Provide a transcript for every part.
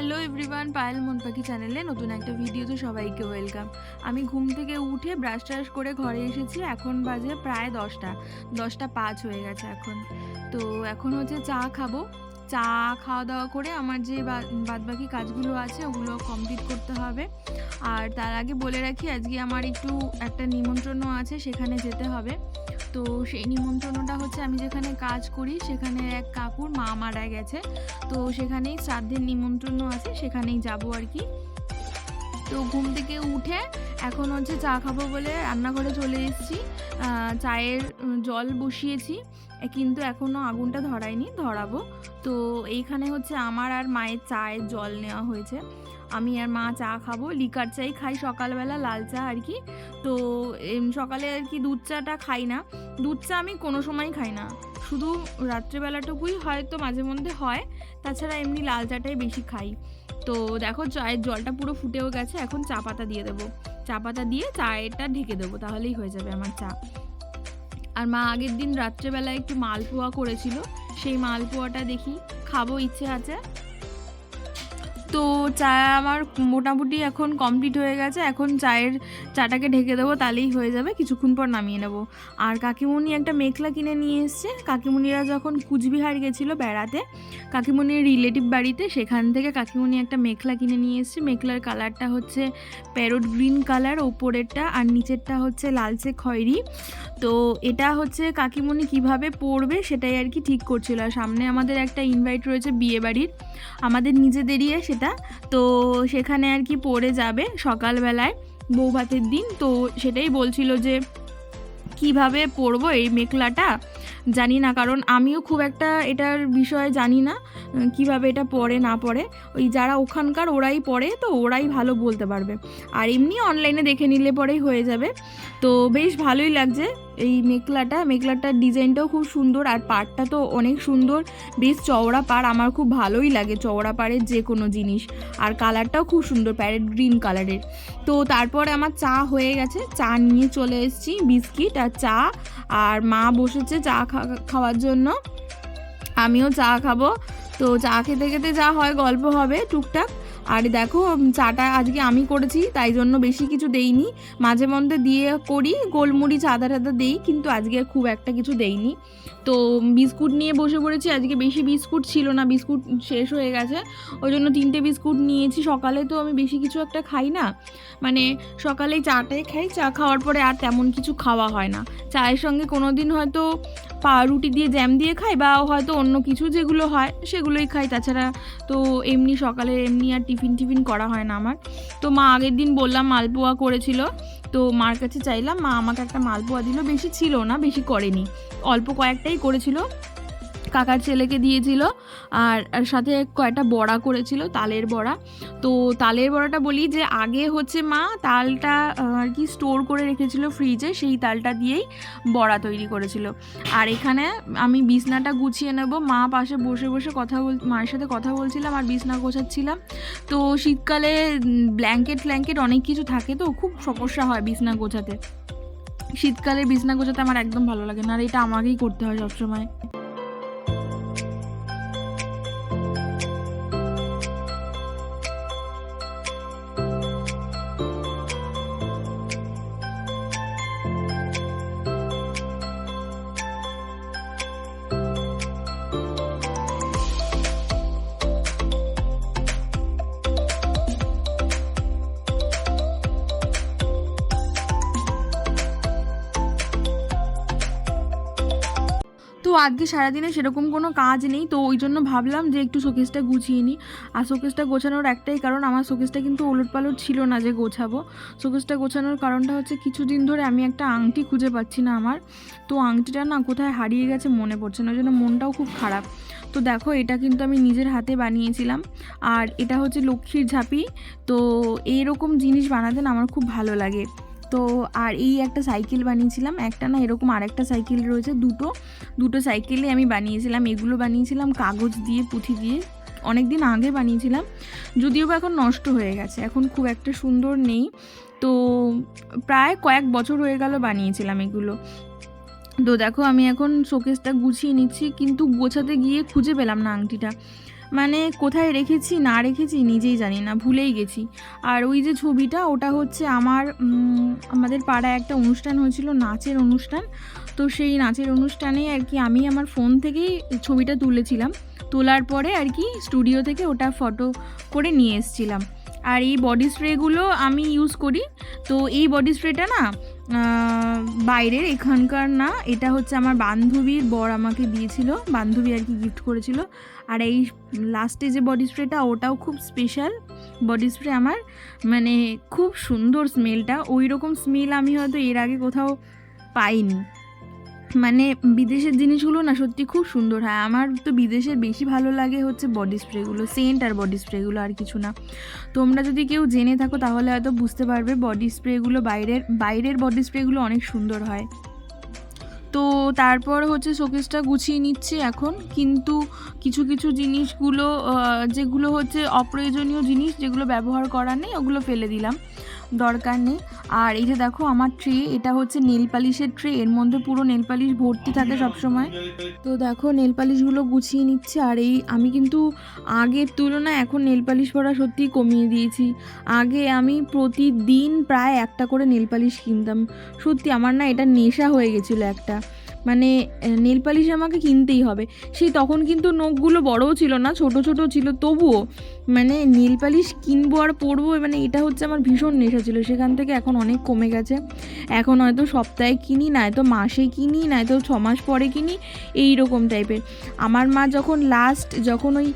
Hello everyone Payel মন পাখি চ্যানেলে নতুন একটা ভিডিওতে সবাইকে ওয়েলকাম আমি ঘুম থেকে উঠে ব্রাশ ট্রাশ করে ঘরে এসেছি, এখন বাজে প্রায় দশটা। দশটা পাঁচ হয়ে গেছে এখন। তো এখন হচ্ছে চা খাব। চা খাওয়া দাওয়া করে আমার যে বাদ বাকি কাজগুলো আছে ওগুলো কমপ্লিট করতে হবে। আর তার আগে বলে রাখি, আজকে আমার একটু একটা নিমন্ত্রণ আছে, সেখানে যেতে হবে। তো সেই নিমন্ত্রণটা হচ্ছে আমি যেখানে কাজ করি, সেখানে এক কাকুর মা মারা গেছে। তো সেখানেই শ্রাদ্ধের নিমন্ত্রণ আছে, সেখানেই যাব আর কি। তো ঘুম থেকে উঠে এখন হচ্ছে চা খাব বলে রান্নাঘরে চলে এসেছি। চায়ের জল বসিয়েছি, কিন্তু এখনও আগুনটা ধরায়নি, ধরাবো। তো এইখানে হচ্ছে আমার আর মায়ের চায়ের জল নেওয়া হয়েছে। আমি আর মা চা খাব, লিকার চাই খাই সকালবেলা, লাল চা আর কি। তো সকালে আর কি দুধ চাটা খাই না। দুধ চা আমি কোনো সময় খাই না। শুধু রাত্রেবেলাটুকুই হয়তো মাঝে মধ্যে হয়, তাছাড়া এমনি লাল চাটাই বেশি খাই। তো দেখো, চায়ের জলটা পুরো ফুটেও গেছে, এখন চা পাতা দিয়ে দেবো। চা পাতা দিয়ে চায়েরটা ঢেকে দেবো, তাহলেই হয়ে যাবে আমার চা। আর মা আগের দিন রাত্রেবেলা একটু মালপোয়া করেছিল, সেই মালপোয়াটা দেখি, খাব ইচ্ছে আছে। তো চা আমার মোটামুটি এখন কমপ্লিট হয়ে গেছে। এখন চায়ের চাটাকে ঢেকে দেবো, তাহলেই হয়ে যাবে। কিছুক্ষণ পর নামিয়ে নেব। আর কাকিমুনি একটা মেখলা কিনে নিয়ে এসছে। কাকিমুনিরা যখন কুচবিহার গেছিল বেড়াতে কাকিমুনির রিলেটিভ বাড়িতে, সেখান থেকে কাকিমুনি একটা মেখলা কিনে নিয়ে এসছে। মেখলার কালারটা হচ্ছে প্যারোট গ্রিন কালার ওপরেরটা আর নিচেরটা হচ্ছে লালচে খয়েরি। তো এটা হচ্ছে কাকিমুনি কীভাবে পরবে সেটাই আর কি ঠিক করছিল। আর সামনে আমাদের একটা ইনভাইট রয়েছে বিয়ে বাড়ির আমাদের নিজেদেরই সেটা তো সেখানে আর কি পড়ে যাবে সকালবেলায় বউ ভাতের দিন। তো সেটাই বলছিল যে, কীভাবে পরবো এই মেখলাটা? জানি না, কারণ আমিও খুব একটা এটার বিষয়ে জানি না কীভাবে এটা পড়ে, না পড়ে। ওই যারা ওখানকার ওরাই পড়ে, তো ওরাই ভালো বলতে পারবে। আর এমনি অনলাইনে দেখে নিলে পরেই হয়ে যাবে। তো বেশ ভালোই লাগছে এই মেখলাটা মেখলাটার ডিজাইনটাও খুব সুন্দর, আর পাড়টা তো অনেক সুন্দর। বেশ চওড়া পাড়, আমার খুব ভালোই লাগে চওড়া পাড়ের যে কোনো জিনিস। আর কালারটাও খুব সুন্দর প্যারেট গ্রিন কালারের তো তারপরে আমার চা হয়ে গেছে। চা নিয়ে চলে এসেছি, বিস্কিট আর চা। আর মা বসেছে চা খা- খাওয়ার জন্য। আমিও চা খাব। তো চা খেতে খেতে যা হয় গল্প হবে টুকটাক। আর দেখো চাটা আজকে আমি করেছি, তাই জন্য বেশি কিছু দেইনি। মাঝে মধ্যে দিয়ে করি, গোলমরিচ, আদা টাদা দেই, কিন্তু আজকে খুব একটা কিছু দেইনি। তো বিস্কুট নিয়ে বসে পড়েছি, আজকে বেশি বিস্কুট ছিল না, বিস্কুট শেষ হয়ে গেছে। ওই জন্য তিনটে বিস্কুট নিয়েছি, সকালে তো আমি বেশি কিছু একটা খাই না। মানে সকালেই চাটাই খাই, চা খাওয়ার পরে আর তেমন কিছু খাওয়া হয় না। চায়ের সঙ্গে কোনো দিন হয়তো পাউরুটি দিয়ে জ্যাম দিয়ে খাই, বা হয়তো অন্য কিছু যেগুলো হয়, সেগুলোই খাই। তাছাড়া তো এমনি সকালে এমনি আর টিফিন টিফিন করা হয় না আমার। তো মা আগের দিন বললাম মালপোয়া করেছিল। তো মার কাছে চাইলাম, মা আমাকে একটা মালপোয়া দিল। বেশি ছিল না, বেশি করেনি। অল্প কয়েকটাই করেছিল। কাকার ছেলেকে দিয়েছিল আর সাথে কয়েকটা বড়া করেছিল, তালের বড়া। তো তালের বড়াটা বলি যে আগে হচ্ছে মা তালটা আর কি স্টোর করে রেখেছিল ফ্রিজে সেই তালটা দিয়েই বড়া তৈরি করেছিল। আর এখানে আমি বিছনাটা গুছিয়ে নেব। মা পাশে বসে বসে কথা বল, মায়ের সাথে কথা বলছিলাম আর বিছনা গোছাচ্ছিলাম। তো শীতকালে ব্ল্যাঙ্কেট ফ্ল্যাঙ্কেট অনেক কিছু থাকে তো, খুব সমস্যা হয় বিছনা গোছাতে। শীতকালে বিছনা গোছাতে আমার একদম ভালো লাগে না, আর এটা আমাকেই করতে হয় সবসময়। তো আজকে সারাদিনে সেরকম কোনো কাজ নেই, তো ওই জন্য ভাবলাম যে একটু শোকেসটা গুছিয়ে নিই। আর শোকেসটা গোছানোর একটাই কারণ, আমার শোকেসটা কিন্তু ওলট পালট ছিল না যে গোছাবো। শোকেসটা গোছানোর কারণটা হচ্ছে কিছুদিন ধরে আমি একটা আংটি খুঁজে পাচ্ছি না আমার। তো আংটিটা না কোথায় হারিয়ে গেছে মনে পড়ছে না, ওই জন্য মনটাও খুব খারাপ। তো দেখো, এটা কিন্তু আমি নিজের হাতে বানিয়েছিলাম। আর এটা হচ্ছে লক্ষ্মীর ঝাঁপি, তো এইরকম জিনিস বানাতে না আমার খুব ভালো লাগে। তো আর এই একটা সাইকেল বানিয়েছিলাম, একটা না এরকম আরেকটা সাইকেল রয়েছে, দুটো। দুটো সাইকেলই আমি বানিয়েছিলাম, এগুলো বানিয়েছিলাম কাগজ দিয়ে, পুঁথি দিয়ে। অনেক দিন আগে বানিয়েছিলাম, যদিও বা এখন নষ্ট হয়ে গেছে, এখন খুব একটা সুন্দর নেই। তো প্রায় কয়েক বছর হয়ে গেল বানিয়েছিলাম এগুলো। তো দেখো আমি এখন শোকেসটা গুছিয়ে নিচ্ছি, কিন্তু গোছাতে গিয়ে খুঁজে পেলাম না আংটিটা। মানে কোথায় রেখেছি, না রেখেছি নিজেই জানি না, ভুলেই গেছি। আর ওই যে ছবিটা, ওটা হচ্ছে আমার আমাদের পাড়ায় একটা অনুষ্ঠান হয়েছিল, নাচের অনুষ্ঠান। তো সেই নাচের অনুষ্ঠানে আর কি আমি আমার ফোন থেকেই ছবিটা তুলেছিলাম। তোলার পরে আর কি স্টুডিও থেকে ওটা ফটো করে নিয়ে এসেছিলাম। আর এই বডি স্প্রেগুলো আমি ইউজ করি। তো এই বডি স্প্রেটা না বাইরের এখানকার না, এটা হচ্ছে আমার বান্ধবীর বর আমাকে দিয়েছিল, বান্ধবী আর কি গিফট করেছিল। আর এই লাস্টে যে বডি স্প্রেটা ওটাও খুব স্পেশাল বডি স্প্রে আমার মানে খুব সুন্দর স্মেলটা ওই রকম স্মেল আমি হয়তো এর আগে কোথাও পাইনি। মানে বিদেশের জিনিসগুলো না সত্যি খুব সুন্দর হয়। আমার তো বিদেশের বেশি ভালো লাগে হচ্ছে বডি স্প্রেগুলো সেন্ট আর বডি স্প্রেগুলো আর কিছু না। তোমরা যদি কেউ জেনে থাকো তাহলে হয়তো বুঝতে পারবে বডি স্প্রেগুলো বাইরের বাইরের বডি স্প্রেগুলো অনেক সুন্দর হয়। তো তারপর হচ্ছে শোকেসটা গুছিয়ে নিচ্ছি এখন। কিন্তু কিছু কিছু জিনিসগুলো যেগুলো হচ্ছে অপ্রয়োজনীয় জিনিস যেগুলো ব্যবহার করার নেই, ওগুলো ফেলে দিলাম। দরকার নেই। আর এই যে দেখো আমার ট্রে, এটা হচ্ছে নেল পালিশের ট্রে, এর মধ্যে পুরো নেল পালিশ ভর্তি থাকে সবসময়। তো দেখো নেল পালিশগুলো গুছিয়ে নিচ্ছে, আর এই আমি কিন্তু আগের তুলনায় এখন নেল পালিশ পরা সত্যিই কমিয়ে দিয়েছি। আগে আমি প্রতিদিন প্রায় একটা করে নেল পালিশ কিনতাম। সত্যি আমার না এটা নেশা হয়ে গেছিল একটা। মানে নেল পালিশ আমাকে কিনতেই হবে। সেই তখন কিন্তু নখগুলো বড়ও ছিল না, ছোট ছোট ছিল, তবুও মানে নেল পালিশ কিনবো আর পরবো মানে এটা হচ্ছে আমার ভীষণ নেশা ছিল। সেখান থেকে এখন অনেক কমে গেছে। এখন হয়তো সপ্তাহে কিনি, নয়তো মাসে কিনি, নয়তো ছ মাস পরে কিনি এই রকম টাইপের আমার মা যখন লাস্ট যখন ওই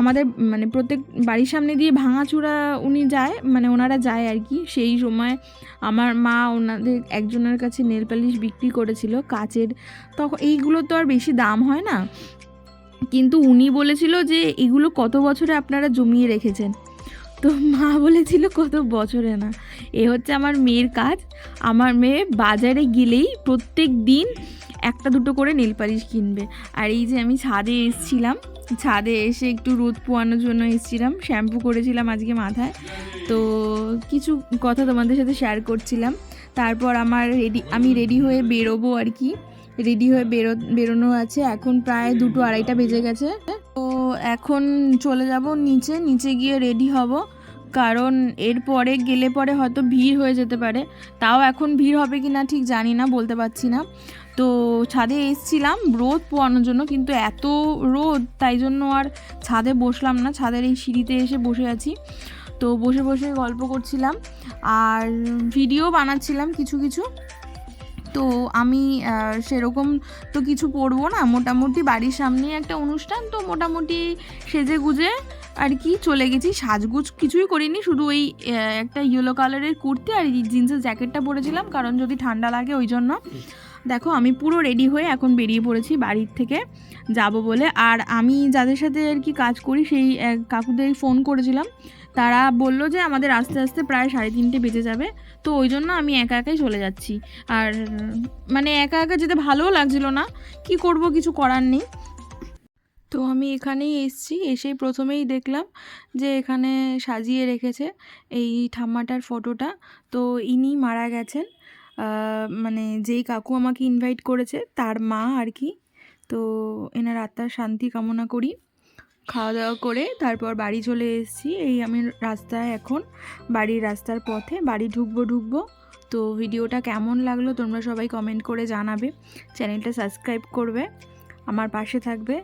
আমাদের মানে প্রত্যেক বাড়ির সামনে দিয়ে ভাঙাচূড়া উনি যায় মানে ওনারা যায় আর কি, সেই সময় আমার মা ওনাদের একজনের কাছে নেল পালিশ বিক্রি করেছিল কাচের। তখন এইগুলো তো আর বেশি দাম হয় না। কিন্তু উনি বলেছিল যে এগুলো কত বছরে আপনারা জমিয়ে রেখেছেন। তো মা বলেছিল কত বছরে না। এ হচ্ছে আমার মেয়ের কাজ। আমার মেয়ে বাজারে গেলেই প্রত্যেক দিন একটা দুটো করে নেল পালিশ কিনবে। আর এই যে আমি ছাদে এসছিলাম, ছাদে এসে একটু রোদ পোয়ানোর জন্য এসছিলাম, শ্যাম্পু করেছিলাম আজকে মাথায়। তো কিছু কথা তোমাদের সাথে শেয়ার করছিলাম। তারপর আমার রেডি আমি রেডি হয়ে বেরোবো আর কি। রেডি হয়ে বেরো, বেরোনো আছে। এখন প্রায় দুটো আড়াইটা বেজে গেছে। তো এখন চলে যাব নিচে। নিচে গিয়ে রেডি হব। কারণ এরপরে গেলে পরে হয়তো ভিড় হয়ে যেতে পারে। তাও এখন ভিড় হবে কি না ঠিক জানি না, বলতে পারছি না। তো ছাদে এসছিলাম রোদ পোয়ানোর জন্য, কিন্তু এত রোদ, তাই জন্য আর ছাদে বসলাম না। ছাদের এই সিঁড়িতে এসে বসে আছি। তো বসে বসে গল্প করছিলাম। আর ভিডিও বানাচ্ছিলাম কিছু কিছু। তো আমি সেরকম তো কিছু পরবো না। মোটামুটি বাড়ির সামনে একটা অনুষ্ঠান, তো মোটামুটি সেজে গুজে আর কি চলে গেছি। সাজগুজ কিছুই করিনি, শুধু ওই একটা ইয়েলো কালারের কুর্তি আর জিন্সের জ্যাকেটটা পরেছিলাম। কারণ যদি ঠান্ডা লাগে ওই জন্য। দেখো, আমি পুরো রেডি হয়ে এখন বেরিয়ে পড়েছি বাড়ির থেকে যাব বলে। আর আমি যাদের সাথে আর কি কাজ করি, সেই কাকুদের ফোন করেছিলাম। তারা বলল যে, আমাদের আস্তে আস্তে প্রায় সাড়ে তিনটে বেজে যাবে। তো ওই জন্য আমি একা একাই চলে যাচ্ছি। আর মানে একা একা যেতে ভালোও লাগছিল না। কি করব, কিছু করার নেই। তো আমি এখানেই এসছি। এসেই প্রথমেই দেখলাম যে, এখানে সাজিয়ে রেখেছে এই ঠাম্মাটার ফটোটা তো ইনি মারা গেছেন। মানে যেই কাকু আমাকে ইনভাইট করেছে, তার মা আর কি। তো এনার আত্মার শান্তি কামনা করি। খাওয়া দাওয়া করে তারপর বাড়ি চলে এসেছি। এই আমি রাস্তায় এখন, বাড়ির রাস্তার পথে। বাড়ি ঢুকবো ঢুকবো। তো ভিডিওটা কেমন লাগল তোমরা সবাই কমেন্ট করে জানাবে। চ্যানেলটা সাবস্ক্রাইব করবে। আমার পাশে থাকবে।